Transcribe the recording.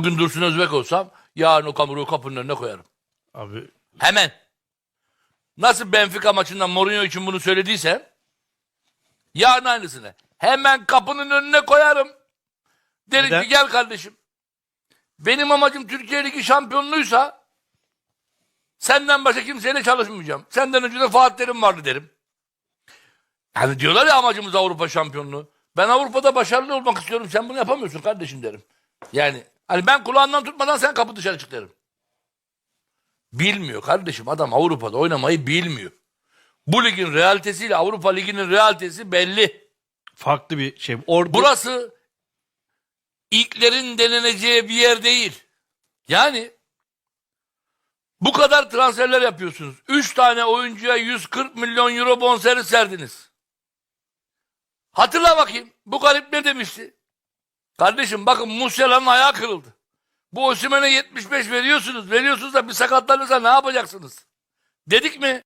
Bugün Dursun Özbek olsam yarın o kamuruğu kapının önüne koyarım. Abi Hemen. Nasıl Benfica maçından Mourinho için bunu söylediysem yarın aynısını. Hemen kapının önüne koyarım. Derim Neden? ki gel kardeşim. Benim amacım Türkiye Ligi şampiyonluğuysa senden başka kimseyle çalışmayacağım. Senden önce de Fatih Terim vardı derim. Yani diyorlar ya amacımız Avrupa şampiyonluğu. Ben Avrupa'da başarılı olmak istiyorum. Sen bunu yapamıyorsun kardeşim derim. Yani hani ben kulağından tutmadan sen kapı dışarı çık derim. Bilmiyor kardeşim. Adam Avrupa'da oynamayı bilmiyor. Bu ligin realitesiyle Avrupa Ligi'nin realitesi belli. farklı bir şey. Orada Burası ilklerin deneneceği bir yer değil. Yani bu kadar transferler yapıyorsunuz. 3 tane oyuncuya 140 milyon euro bonservis verdiniz. Hatırla bakayım. Bu garip ne demişti? Kardeşim bakın Musiala'nın ayağı kırıldı. Bu Osimhen'e 75 veriyorsunuz. Veriyorsunuz da bir sakatlanırsa ne yapacaksınız? Dedik mi?